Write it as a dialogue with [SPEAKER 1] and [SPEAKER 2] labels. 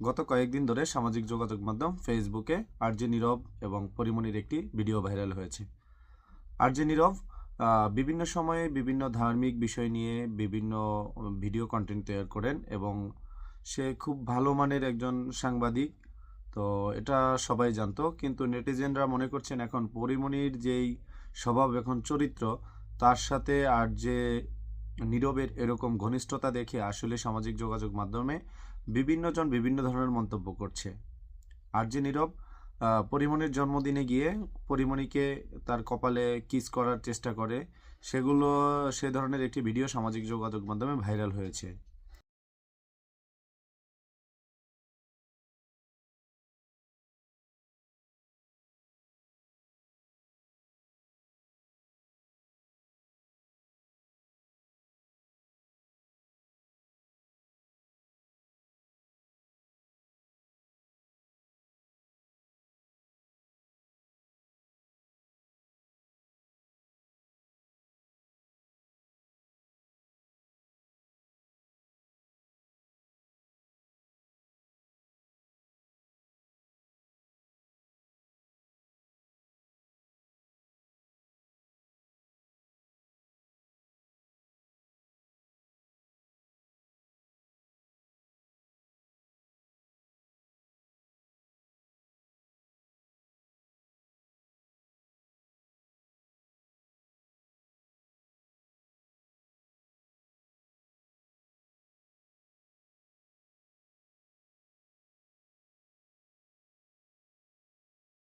[SPEAKER 1] গত কয়েকদিন ধরে সামাজিক যোগাযোগ মাধ্যম ফেসবুকে আরজে নীরব এবং পরিমণির একটি ভিডিও ভাইরাল হয়েছে। আরজে নীরব বিভিন্ন সময়ে বিভিন্ন ধার্মিক বিষয় নিয়ে বিভিন্ন ভিডিও কন্টেন্ট তৈরি করেন এবং সে খুব ভালো মানের একজন সাংবাদিক। তো এটা সবাই জানতো, কিন্তু নেটিজেনরা মনে করছেন এখন পরিমণির যেই স্বভাব, এখন চরিত্র, তার সাথে আর যে নীরবের এরকম ঘনিষ্ঠতা দেখে আসলে সামাজিক যোগাযোগ মাধ্যমে বিভিন্নজন বিভিন্ন ধরনের মন্তব্য করছে। আর যে নীরব পরিমণির জন্মদিনে গিয়ে পরিমণিকে তার কপালে কিস করার চেষ্টা করে, সেগুলো, সে ধরনের একটি ভিডিও সামাজিক যোগাযোগ মাধ্যমে ভাইরাল হয়েছে।